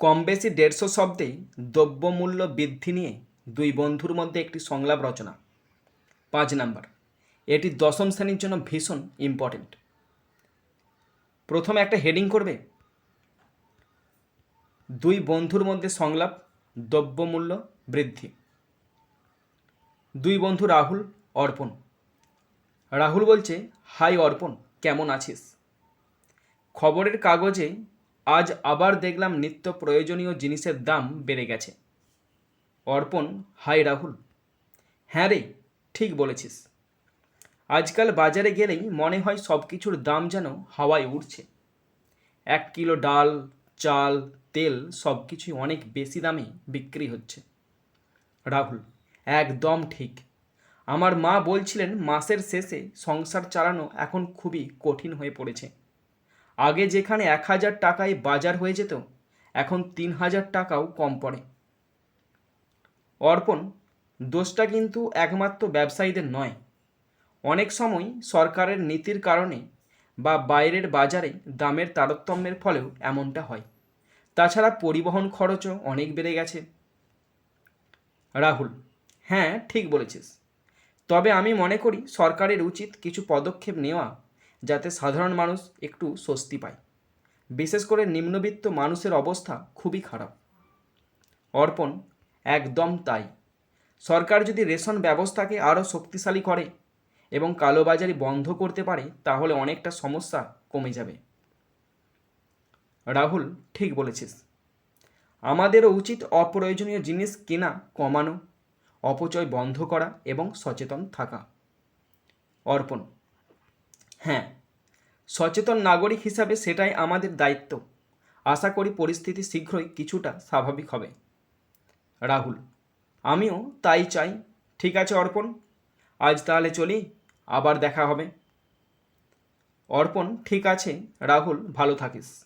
কম বেশি দেড়শো শব্দে দ্রব্যমূল্য বৃদ্ধি নিয়ে দুই বন্ধুর মধ্যে একটি সংলাপ রচনা। পাঁচ নাম্বার, এটি দশম শ্রেণির জন্য ভীষণ ইম্পর্টেন্ট প্রথমে একটা হেডিং করবে। দুই বন্ধুর মধ্যে সংলাপ, দ্রব্যমূল্য বৃদ্ধি। দুই বন্ধু রাহুল, অর্পণ। রাহুল বলছে, হাই অর্পণ, কেমন আছিস? খবরের কাগজে আজ আবার দেখলাম নিত্য প্রয়োজনীয় জিনিসের দাম বেড়ে গেছে। অর্পণ, হাই রাহুল। হ্যাঁ রে, ঠিক বলেছিস। আজকাল বাজারে গেলেই মনে হয় সব কিছুর দাম যেন হাওয়ায় উঠছে এক কিলো ডাল, চাল, তেল সব কিছুই অনেক বেশি দামে বিক্রি হচ্ছে। রাহুল, একদম ঠিক। আমার মা বলছিলেন মাসের শেষে সংসার চালানো এখন খুবই কঠিন হয়ে পড়েছে। আগে যেখানে এক হাজার টাকায় বাজার হয়ে যেত, এখন তিন হাজার টাকাও কম পড়ে। অর্পণ, দোষটা কিন্তু একমাত্র ব্যবসায়ীদের নয়। অনেক সময় সরকারের নীতির কারণে বা বাইরের বাজারে দামের তারতম্যের ফলেও এমনটা হয়। তাছাড়া পরিবহন খরচও অনেক বেড়ে গেছে। রাহুল হ্যাঁ ঠিক বলেছিস। তবে আমি মনে করি সরকারের উচিত কিছু পদক্ষেপ নেওয়া যাতে সাধারণ মানুষ একটু স্বস্তি পায়। বিশেষ করে নিম্নবিত্ত মানুষের অবস্থা খুবই খারাপ। অর্পণ, একদম তাই। সরকার যদি রেশন ব্যবস্থাকে আরও শক্তিশালী করে এবং কালোবাজারি বন্ধ করতে পারে, তাহলে অনেকটা সমস্যা কমে যাবে। রাহুল, ঠিক বলেছিস। আমাদেরও উচিত অপ্রয়োজনীয় জিনিস কেনা, কমানো, অপচয় বন্ধ করা এবং সচেতন থাকা। অর্পণ হ্যাঁ সচেতন নাগরিক হিসাবে সেটাই আমাদের দায়িত্ব। আশা করি পরিস্থিতি শীঘ্রই কিছুটা স্বাভাবিক হবে। রাহুল, আমিও তাই চাই। ঠিক আছে, অর্পণ। আজ তাহলে চলি, আবার দেখা হবে। অর্পণ, ঠিক আছে, রাহুল, ভালো থাকিস।